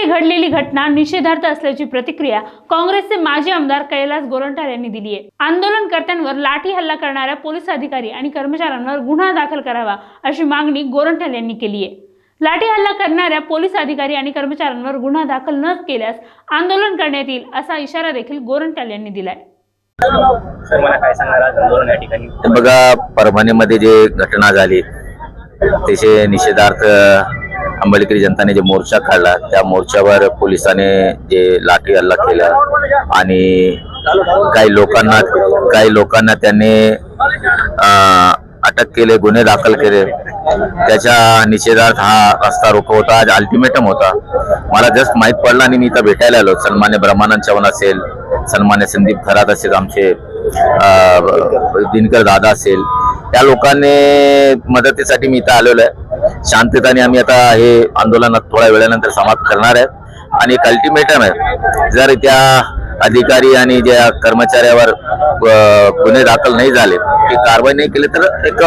येथे घडलेली घटना निषेधार्थ असल्याची प्रतिक्रिया काँग्रेसचे माजी आमदार कैलास गोरंट्याल यांनी दिली आहे आंदोलनकर्त्यांवर लाठी हल्ला करणाऱ्या पोलीस अधिकारी आणि कर्मचाऱ्यांवर गुन्हा दाखल करावा अशी मागणी गोरंट्याल यांनी केली आहे लाठी हल्ला करणाऱ्या पोलीस अधिकारी आणि कर्मचाऱ्यांवर गुन्हा दाखल न केल्यास आंदोलन करण्यात येईल असा इशारा देखील गोरंट्याल यांनी दिलाय. सर मला काय सांगणार? आज आंदोलन या ठिकाणी बघा परभणीमध्ये जे घटना झाली त्याचे निषेधार्थ आंबेडकरी जनताने जे मोर्चा काढला त्या मोर्चावर पोलिसाने जे लाठी हल्ला केला आणि काही लोकांना काही लोकांना त्यांनी अटक केले गुन्हे दाखल केले. त्याच्या निषेधार्थ हा रस्ता रोको होता. आज अल्टिमेटम होता. मला जस्ट माहीत पडलं आणि मी इथं भेटायला आलो. सन्मान्य ब्रह्मानंद चव्हाण असेल सन्मान्य संदीप खरात असेल आमचे दिनकर दादा असेल त्या लोकांनी मदतीसाठी मी इथं आलेलो आहे. शांततेने आम्ही आता हे आंदोलनात थोड्या वेळानंतर समाप्त करणार आहे. आणि एक अल्टिमेटम आहे. जर त्या अधिकारी आणि ज्या कर्मचाऱ्यावर गुन्हे दाखल नाही झाले की कारवाई नाही केली तर एक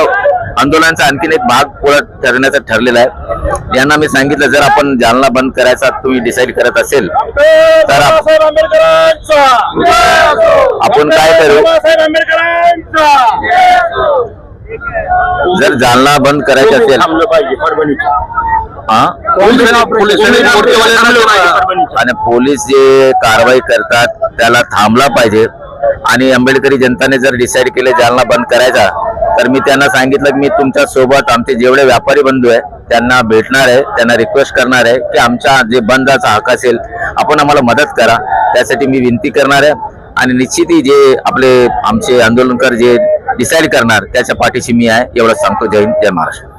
आंदोलनाचा आणखीन एक भाग पुढे ठरण्याचं ठरलेला आहे. यांना मी सांगितलं जर आपण जालना बंद करायचा तुम्ही डिसाईड करत असेल तर आप- आपण काय करू? जर जालना बंद करायचं असेल हा? आणि पोलीस जे कारवाई करतात त्याला थांबला पाहिजे. आणि आंबेडकरी जनताने जर डिसाईड केले जालना बंद करायचा तर मी त्यांना सांगितलं की मी तुमच्यासोबत आमचे जेवढे व्यापारी बंधू आहे त्यांना भेटणार आहे त्यांना रिक्वेस्ट करणार आहे की आमच्या जे बंदाचा हक असेल आपण आम्हाला मदत करा. त्यासाठी मी विनंती करणार आहे. आणि निश्चितही जे आपले आमचे आंदोलनकर जे डिसाईड करणार त्याच्या पाठीशी मी आहे एवढं सांगतो. जय हिंद जय महाराष्ट्र.